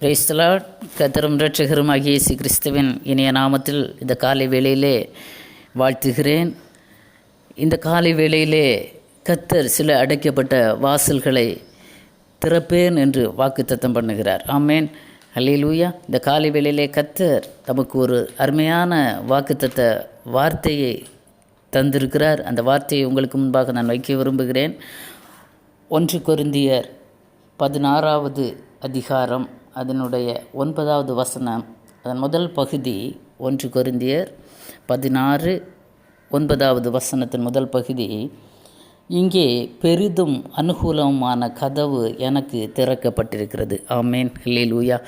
Praise the Lord கத்தரும் இரட்சகருமாகிய இயேசு கிறிஸ்துவின் இனிய நாமத்தில் இந்த காலை வேளையிலே வாழ்த்துகிறேன். இந்த காலை வேளையிலே கத்தர் சில அடைக்கப்பட்ட வாசல்களை திறப்பேன் என்று வாக்குத்தத்தம் பண்ணுகிறார். ஆமேன். அல்லேலூயா இந்த காலை வேளையிலே கத்தர் நமக்கு ஒரு அருமையான வாக்குத்தத்த வார்த்தையை தந்திருக்கிறார். அந்த வார்த்தையை உங்களுக்கு முன்பாக நான் வைக்க விரும்புகிறேன். ஒன்று கொருந்தியர் பதினாறாவது அதிகாரம் அதனுடைய ஒன்பதாவது வசனம் அதன் முதல் பகுதி ஒன்று கொருந்தியர் பதினாறு ஒன்பதாவது வசனத்தின் முதல் பகுதி இங்கே பெரிதும் அனுகூலமான கதவு எனக்கு திறக்கப்பட்டிருக்கிறது. ஆமேன். ஹில்லேலூயா.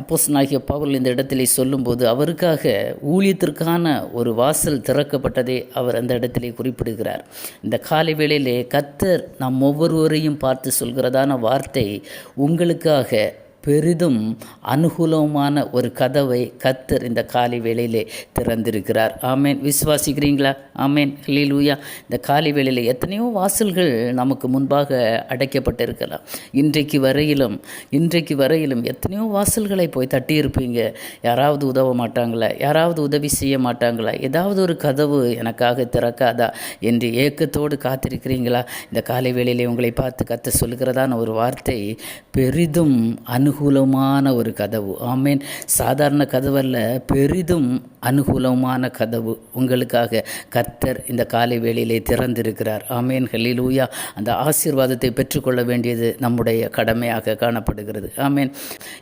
அப்போஸ் நாகிய பவுல் இந்த இடத்திலே சொல்லும்போது அவருக்காக ஊழியத்திற்கான ஒரு வாசல் திறக்கப்பட்டதை அவர் அந்த இடத்திலே குறிப்பிடுகிறார். இந்த காலை வேளையிலே கத்தர் நம் ஒவ்வொருவரையும் பார்த்து சொல்கிறதான வார்த்தை உங்களுக்காக பெரிதும் அனுகூலமான ஒரு கதவை கத்தர் இந்த காலை வேளையிலே திறந்திருக்கிறார். ஆமேன். விசுவாசிக்கிறீங்களா? ஆமேன். லூயா இந்த காலை வேளையில் எத்தனையோ வாசல்கள் நமக்கு முன்பாக அடைக்கப்பட்டிருக்கலாம். இன்றைக்கு வரையிலும் இன்றைக்கு வரையிலும் எத்தனையோ வாசல்களை போய் தட்டியிருப்பீங்க. யாராவது உதவ மாட்டாங்களா? யாராவது உதவி செய்ய மாட்டாங்களா? ஏதாவது ஒரு கதவு எனக்காக திறக்காதா என்று ஏக்கத்தோடு காத்திருக்கிறீங்களா? இந்த காலை வேளையிலே உங்களை பார்த்து கத்த சொல்கிறதான ஒரு வார்த்தை பெரிதும் அனு அனுகூலமான ஒரு கதவு. ஆமேன். சாதாரண கதவல்ல பெரிதும் அனுகூலமான கதவு. உங்களுக்காக கர்த்தர் இந்த காலை வேளையிலே திறந்திருக்கிறார். ஆமேன். ஹலிலூயா அந்த ஆசீர்வாதத்தை பெற்றுக்கொள்ள வேண்டியது நம்முடைய கடமையாக காணப்படுகிறது. ஆமேன்.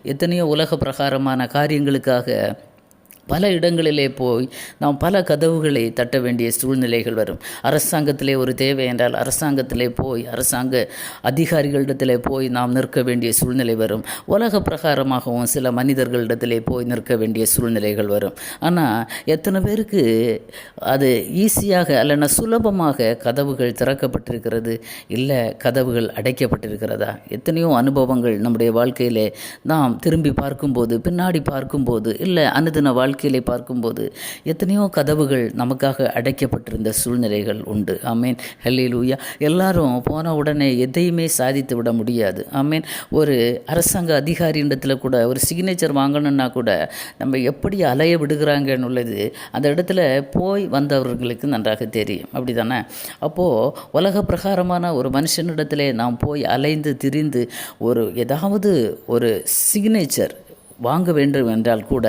எத்தனையோ உலக பிரகாரமான காரியங்களுக்காக பல இடங்களிலே போய் நாம் பல கதவுகளை தட்ட வேண்டிய சூழ்நிலைகள் வரும். அரசாங்கத்திலே ஒரு தேவை என்றால் அரசாங்கத்திலே போய் அரசாங்க அதிகாரிகளிடத்திலே போய் நாம் நிற்க வேண்டிய சூழ்நிலை வரும். உலக பிரகாரமாகவும் சில மனிதர்களிடத்திலே போய் நிற்க வேண்டிய சூழ்நிலைகள் வரும். ஆனால் எத்தனை பேருக்கு அது ஈஸியாக அல்லனா சுலபமாக கதவுகள் திறக்கப்பட்டிருக்கிறது? இல்லை கதவுகள் அடைக்கப்பட்டிருக்கிறதா? எத்தனையோ அனுபவங்கள் நம்முடைய வாழ்க்கையிலே நாம் திரும்பி பார்க்கும்போது பின்னாடி பார்க்கும்போது இல்லை அனுதின வாழ்க்கை வாழ்க்கையிலே பார்க்கும்போது எத்தனையோ கதவுகள் நமக்காக அடைக்கப்பட்டிருந்த சூழ்நிலைகள் உண்டு. ஆமீன். ஹல்லேலூயா. எல்லாரும் போன உடனே எதையுமே சாதித்து விட முடியாது. ஆமீன். ஒரு அரசாங்க அதிகாரியிடத்தில் கூட ஒரு சிக்னேச்சர் வாங்கணும்னா கூட நம்ம எப்படி அலைய விடுகிறாங்கன்னு உள்ளது அந்த இடத்துல போய் வந்தவர்களுக்கு நன்றாக தெரியும். அப்படி தானே அப்போது உலக பிரகாரமான ஒரு மனுஷனிடத்திலே நாம் போய் அலைந்து திரிந்து ஒரு ஏதாவது ஒரு சிக்னேச்சர் வாங்க வேண்டும் என்றால் கூட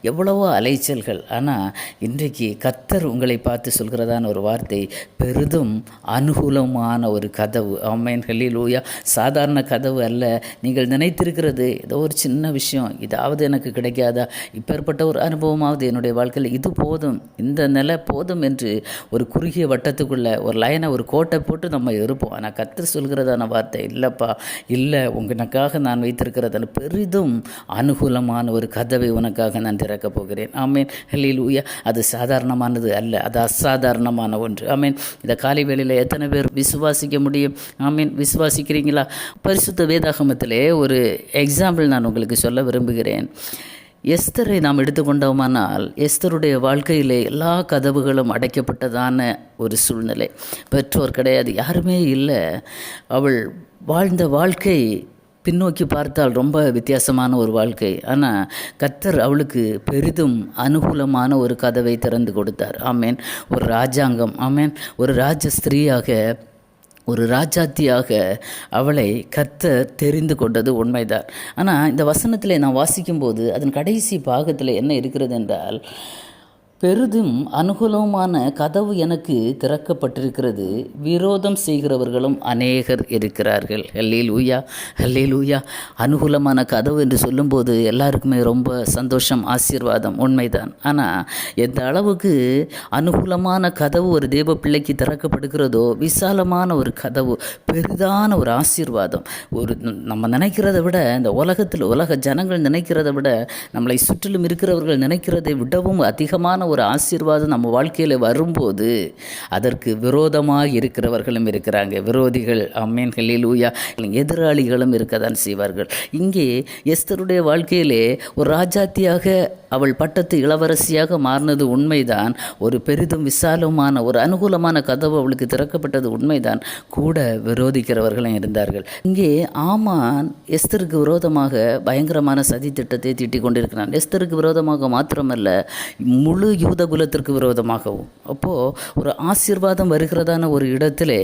எவ்வளவோ அலைச்சல்கள். ஆனால் இன்றைக்கு கத்தர் உங்களை பார்த்து சொல்கிறதான ஒரு வார்த்தை பெரிதும் அனுகூலமான ஒரு கதவு. ஆமேன். ஹல்லிலூயா. சாதாரண கதவு அல்ல. நீங்கள் நினைத்திருக்கிறது ஏதோ ஒரு சின்ன விஷயம் இதாவது எனக்கு கிடைக்காதா? இப்பேற்பட்ட ஒரு அனுபவமாவது என்னுடைய வாழ்க்கையில் இது போதும் இந்த நிலை போதும் என்று ஒரு குறுகிய வட்டத்துக்குள்ளே ஒரு லைனை ஒரு கோட்டை போட்டு நம்ம இருப்போம். ஆனால் கத்தர் சொல்கிறதான வார்த்தை இல்லைப்பா இல்லை உங்களுக்காக நான் வைத்திருக்கிறதான பெரிதும் அனுகூலம் அனுகூலமான ஒரு கதவை உனக்காக நான் திறக்கப் போகிறேன். ஆமேன். உயா அது சாதாரணமானது அல்ல. அது அசாதாரணமான ஒன்று. ஆமேன். இந்த காலை வேளையில் எத்தனை பேர் விசுவாசிக்க முடியும்? ஆமீன். விசுவாசிக்கிறீங்களா? பரிசுத்த வேதாகமத்திலே ஒரு எக்ஸாம்பிள் நான் உங்களுக்கு சொல்ல விரும்புகிறேன். எஸ்தரை நாம் எடுத்துக்கொண்டோமானால் எஸ்தருடைய வாழ்க்கையிலே எல்லா கதவுகளும் அடைக்கப்பட்டதான ஒரு சூழ்நிலை. பெற்றோர் கிடையாது யாருமே இல்லை. அவள் வாழ்ந்த வாழ்க்கை பின்னோக்கி பார்த்தால் ரொம்ப வித்தியாசமான ஒரு வாழ்க்கை. ஆனால் கத்தர் அவளுக்கு பெரிதும் அனுகூலமான ஒரு கதவை திறந்து கொடுத்தார். ஆமேன். ஒரு ராஜாங்கம். ஆமேன். ஒரு ராஜ ஸ்திரீயாக ஒரு ராஜாத்தியாக அவளை கத்த தெரிந்து கொண்டது உண்மைதான். ஆனால் இந்த வசனத்தில் நான் வாசிக்கும்போது அதன் கடைசி பாகத்தில் என்ன இருக்கிறது என்றால் பெரிதும் அனுகூலமான கதவு எனக்கு திறக்கப்பட்டிருக்கிறது. விரோதம் செய்கிறவர்களும் அநேகர் இருக்கிறார்கள். ஹல்லில் ஊயா ஹல்லில் ஊயா அனுகூலமான கதவு என்று சொல்லும்போது எல்லாருக்குமே ரொம்ப சந்தோஷம் ஆசீர்வாதம் உண்மைதான். ஆனால் எந்த அளவுக்கு அனுகூலமான கதவு ஒரு தேவ பிள்ளைக்கு திறக்கப்படுகிறதோ விசாலமான ஒரு கதவு பெரிதான ஒரு ஆசீர்வாதம். ஒரு நம்ம நினைக்கிறத விட இந்த உலகத்தில் உலக ஜனங்கள் நினைக்கிறத விட நம்மளை சுற்றிலும் இருக்கிறவர்கள் நினைக்கிறதை விடவும் அதிகமான ஒரு ஆசீர்வாதம் நம்ம வாழ்க்கையில் வரும்போது அதற்கு விரோதமாக இருக்கிறவர்களும் இருக்கிறாங்க. விரோதிகள் அம்மேன்களில் ஊயா எதிராளிகளும் இருக்க தான் செய்வார்கள். இங்கே எஸ்தருடைய வாழ்க்கையிலே ஒரு ராஜாத்தியாக அவள் பட்டத்து இளவரசியாக மாறினது உண்மைதான். ஒரு பெரிதும் விசாலமான ஒரு அனுகூலமான கதவு அவளுக்கு திறக்கப்பட்டது உண்மைதான். கூட விரோதிக்கிறவர்களும் இருந்தார்கள். இங்கே ஆமான் எஸ்தருக்கு விரோதமாக பயங்கரமான சதி திட்டத்தை தீட்டிக் கொண்டிருக்கிறான். எஸ்தருக்கு விரோதமாக மாத்திரமல்ல முழு யூத குலத்திற்கு விரோதமாகவும். அப்போது ஒரு ஆசீர்வாதம் வருகிறதான ஒரு இடத்திலே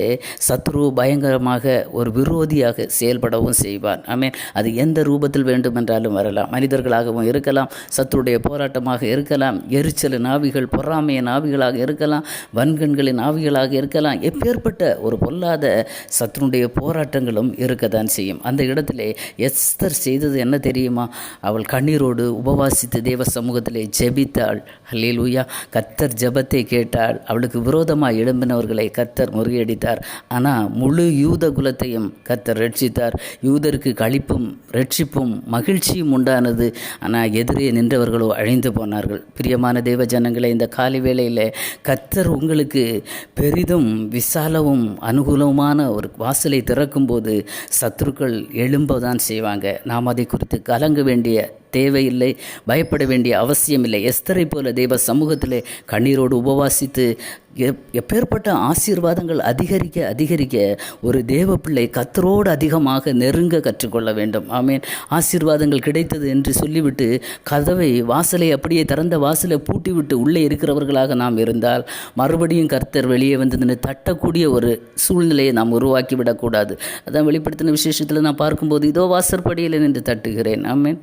சத்ரு பயங்கரமாக ஒரு விரோதியாக செயல்படவும் செய்வான். ஆமென். அது எந்த ரூபத்தில் வேண்டுமென்றாலும் வரலாம். மனிதர்களாகவும் இருக்கலாம். சத்ருடைய போராட்டமாக இருக்கலாம். எரிச்சலின் ஆவிகள் பொறாமையின் ஆவிகளாக இருக்கலாம். வன்கண்களின் ஆவிகளாக இருக்கலாம். எப்பேற்பட்ட ஒரு பொல்லாத சத்ருடைய போராட்டங்களும் இருக்கத்தான் செய்யும். அந்த இடத்திலே எஸ்தர் செய்தது என்ன தெரியுமா? அவள் கண்ணீரோடு உபவாசித்து தேவ சமூகத்திலே ஜெபித்தாள். அல்லேலூயா கத்தர் ஜெபத்தை கேட்டாள். அவளுக்கு விரோதமாக எழும்பினவர்களை கத்தர் முறியடித்தார். ஆனால் முழு யூத குலத்தையும் கத்தர் ரட்சித்தார். யூதருக்கு களிப்பும் ரட்சிப்பும் மகிழ்ச்சியும் உண்டானது. ஆனால் எதிரே நின்றவர்களோ அழிந்து போனார்கள். பிரியமான தெய்வ ஜனங்களை இந்த காலை வேளையில் கத்தர் உங்களுக்கு பெரிதும் விசாலவும் அனுகூலமான ஒரு வாசலை திறக்கும்போது சத்துருக்கள் எழும்பதான் செய்வாங்க. நாம் அதை குறித்து கலங்க வேண்டிய தேவையில்லை பயப்பட வேண்டிய அவசியமில்லை. எஸ்தரை போல தெய்வ சமூகத்திலே கண்ணீரோடு உபவாசித்து எப் எப்பேற்பட்ட ஆசீர்வாதங்கள் அதிகரிக்க அதிகரிக்க ஒரு தேவ பிள்ளை கத்தரோடு அதிகமாக நெருங்க கற்றுக்கொள்ள வேண்டும். ஆமேன். ஆசீர்வாதங்கள் கிடைத்தது என்று சொல்லிவிட்டு கதவை வாசலை அப்படியே திறந்த வாசலை பூட்டிவிட்டு உள்ளே இருக்கிறவர்களாக நாம் இருந்தால் மறுபடியும் கர்த்தர் வெளியே வந்து நின்று தட்டக்கூடிய ஒரு சூழ்நிலையை நாம் உருவாக்கி விடக்கூடாது அதான் வெளிப்படுத்தின விசேஷத்தில் நான் பார்க்கும்போது இதோ வாசற்படியில் நின்று தட்டுகிறேன். ஆமேன்.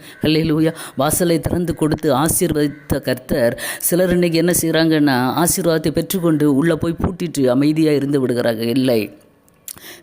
ஹல்லேலூயா. வாசலை திறந்து கொடுத்து ஆசீர்வதித்த கர்த்தர் சிலர் இன்னைக்கு என்ன செய்கிறாங்கன்னா ஆசீர்வாதத்தை பெற்றுக்கொண்டு உள்ளே போய் பூட்டிட்டு அமைதியாக இருந்து விடுகிறாங்க. இல்லை.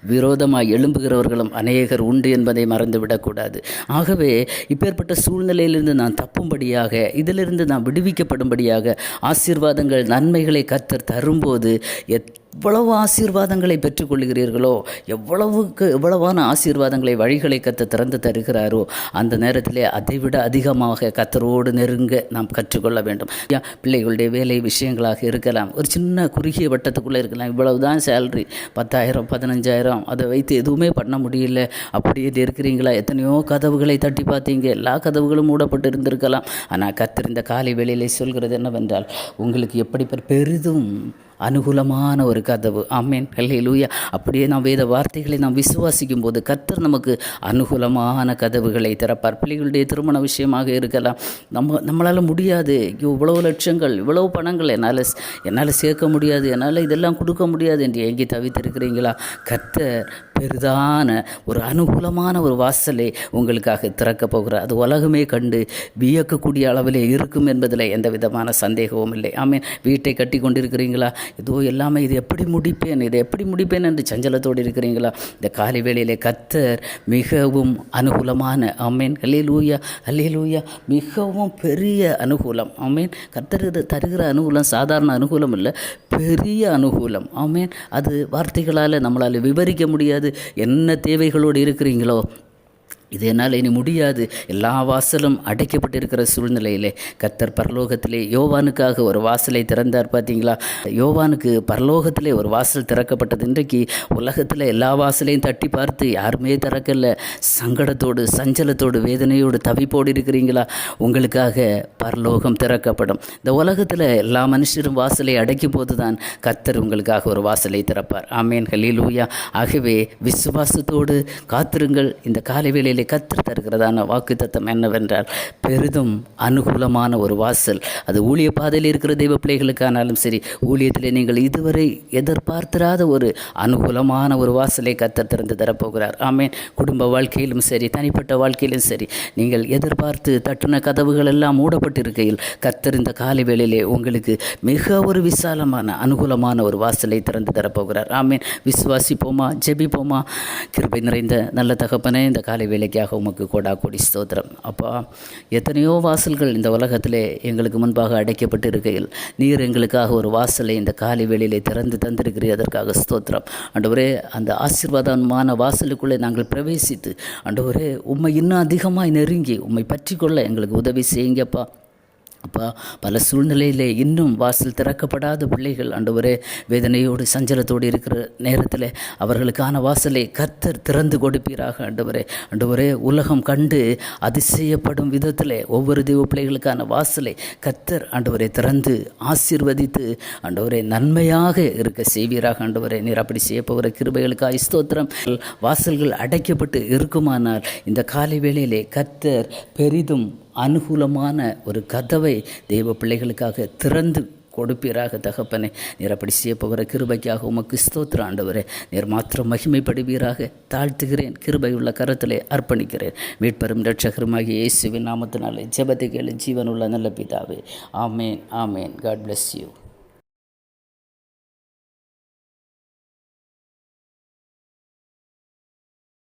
விரோதமாக எழும்புகிறவர்களும் அநேகர் உண்டு என்பதை மறந்துவிடக்கூடாது. ஆகவே இப்பேற்பட்ட சூழ்நிலையிலிருந்து நான் தப்பும்படியாக இதிலிருந்து நான் விடுவிக்கப்படும்படியாக ஆசீர்வாதங்கள் நன்மைகளை கத்தர் தரும்போது எத் எவ்வளவு ஆசீர்வாதங்களை பெற்றுக்கொள்கிறீர்களோ எவ்வளவுக்கு எவ்வளவான ஆசீர்வாதங்களை வழிகளை கற்று திறந்து தருகிறாரோ அந்த நேரத்திலே அதைவிட அதிகமாக கத்தரோடு நெருங்க நாம் கற்றுக்கொள்ள வேண்டும். யா, பிள்ளைகளுடைய வேலை விஷயங்களாக இருக்கலாம். ஒரு சின்ன குறுகிய வட்டத்துக்குள்ளே இருக்கலாம். இவ்வளவு தான் சேலரி பத்தாயிரம் பதினஞ்சாயிரம். அதை வைத்து எதுவுமே பண்ண முடியல. அப்படியே இருக்கிறீங்களா? எத்தனையோ கதவுகளை தட்டி பார்த்தீங்க. எல்லா கதவுகளும் மூடப்பட்டு இருந்திருக்கலாம். ஆனால் கத்திருந்த காலை வேளையில் சொல்கிறது என்னவென்றால் உங்களுக்கு எப்படி பெரிதும் அனுகூலமான ஒரு கதவு. ஆமேன். லூயா அப்படியே நாம் வேத வார்த்தைகளை நாம் விசுவாசிக்கும் போது கர்த்தர் நமக்கு அனுகூலமான கதவுகளை திறப்பார். பிள்ளைகளுடைய திருமண விஷயமாக இருக்கலாம். நம்ம நம்மளால் முடியாது. ஐயோ, லட்சங்கள் இவ்வளோ பணங்கள் என்னால் என்னால் சேர்க்க முடியாது. என்னால் இதெல்லாம் கொடுக்க முடியாது என்று எங்கே தவித்திருக்கிறீங்களா? கர்த்தர் பெரிதான ஒரு அனுகூலமான ஒரு வாசலை உங்களுக்காக திறக்கப் போகிறார். அது உலகமே கண்டு வியக்கக்கூடிய அளவிலே இருக்கும் என்பதில் எந்த விதமான சந்தேகமும் இல்லை. ஆமீன். வீட்டை கட்டி கொண்டிருக்கிறீங்களா? இதோ எல்லாமே இது எப்படி முடிப்பேன்? இதை எப்படி முடிப்பேன் என்று சஞ்சலத்தோடு இருக்கிறீங்களா? இந்த காலை வேளையிலே கத்தர் மிகவும் அனுகூலமான ஆமேன். அல்லேலூயா அல்லேலூயா. மிகவும் பெரிய அனுகூலம் ஆமேன். கத்தர் தருகிற அனுகூலம் சாதாரண அனுகூலம் இல்லை பெரிய அனுகூலம் ஆமேன். அது வார்த்தைகளால் நம்மளால் விவரிக்க முடியாது. என்ன தேவைகளோடு இருக்கிறீங்களோ இது என்னால் இனி முடியாது. எல்லா வாசலும் அடைக்கப்பட்டிருக்கிற சூழ்நிலையிலே கத்தர் பரலோகத்திலே யோவானுக்காக ஒரு வாசலை திறந்தார் பார்த்தீங்களா? யோவானுக்கு பரலோகத்திலே ஒரு வாசல் திறக்கப்பட்டது. இன்றைக்கு உலகத்தில் எல்லா வாசலையும் தட்டி பார்த்து யாருமே திறக்கல. சங்கடத்தோடு சஞ்சலத்தோடு வேதனையோடு தவிப்போடு இருக்கிறீங்களா? உங்களுக்காக பரலோகம் திறக்கப்படும். இந்த உலகத்தில் எல்லா மனுஷரும் வாசலை அடைக்கும் போது தான் கத்தர் உங்களுக்காக ஒரு வாசலை திறப்பார். ஆமேன். ஹலீலூயா ஆகவே விசுவாசத்தோடு காத்திருங்கள். இந்த காலை வேளையில் கத்து தருகிறதான வாக்கு தத்தம் என்னவென்றால் பெரிதும் அனுகூலமான ஒரு வாசல். அது ஊழிய பாதையில் இருக்கிற தெய்வ பிள்ளைகளுக்கானாலும் சரி ஊழியத்தில் நீங்கள் இதுவரை எதிர்பார்த்திராத ஒரு அனுகூலமான ஒரு வாசலை கத்தர் திறந்து தரப்போகிறார். ஆமேன். குடும்ப வாழ்க்கையிலும் சரி தனிப்பட்ட வாழ்க்கையிலும் சரி நீங்கள் எதிர்பார்த்து தட்டுன கதவுகள் எல்லாம் மூடப்பட்டிருக்கையில் கத்தர் இந்த காலை வேளையிலே உங்களுக்கு மிக ஒரு விசாலமான அனுகூலமான ஒரு வாசலை திறந்து தரப்போகிறார். ஆமேன். விசுவாசிப்போமா? ஜெபிப்போமா? கிருபை நிறைந்த நல்ல தகப்பனே இந்த காலை வேலைக்கு வேலைக்காக உமக்கு கோடா கோடி ஸ்தோத்திரம். அப்பா எத்தனையோ வாசல்கள் இந்த உலகத்திலே எங்களுக்கு முன்பாக அடைக்கப்பட்டு இருக்கையில் நீர் எங்களுக்காக ஒரு வாசலை இந்த காலை வேளையிலே திறந்து தந்திருக்கிறீர் அதற்காக ஸ்தோத்திரம். அண்டவரே அந்த ஆசீர்வாதமான வாசலுக்குள்ளே நாங்கள் பிரவேசித்து அண்டவரே உம்மை இன்னும் அதிகமாக நெருங்கி உம்மை பற்றி கொள்ள எங்களுக்கு உதவி செய்யுங்கப்பா. அப்பா பல சூழ்நிலையிலே இன்னும் வாசல் திறக்கப்படாத பிள்ளைகள் ஆண்டவரே வேதனையோடு சஞ்சலத்தோடு இருக்கிற நேரத்தில் அவர்களுக்கான வாசலை கர்த்தர் திறந்து கொடுப்பீராக ஆண்டவரே. ஆண்டவரே உலகம் கண்டு அதிசயப்படும் விதத்தில் ஒவ்வொரு தெய்வ பிள்ளைகளுக்கான வாசலை கர்த்தர் ஆண்டவரை திறந்து ஆசீர்வதித்து ஆண்டவரே நன்மையாக இருக்க செய்வீராக ஆண்டவரே. நீர் அப்படி செய்யப்போகிற கிருபைகளுக்கு கிருபைகளுக்காக ஸ்தோத்திரம். வாசல்கள் அடைக்கப்பட்டு இருக்குமானால் இந்த காலை வேளையிலே கர்த்தர் பெரிதும் அனுகூலமான ஒரு கதவை தெய்வ பிள்ளைகளுக்காக திறந்து கொடுப்பீராக தகப்பனே. நீர் அப்படி செய்ய போகிற கிருபைக்காக உமக்கு ஸ்தோத்திர ஆண்டவரே. நீர் மாத்திரம் மகிமைப்படுவீராக. தாழ்த்துகிறேன். கிருபை உள்ள கரத்திலே அர்ப்பணிக்கிறேன். மீட்பெரும் ரட்சகருமாகிய இயேசுவின் நாமத்தினாலே ஜெபத்தை கேளு. ஜீவனுள்ள நல்ல பிதாவே. Amen amen. God bless you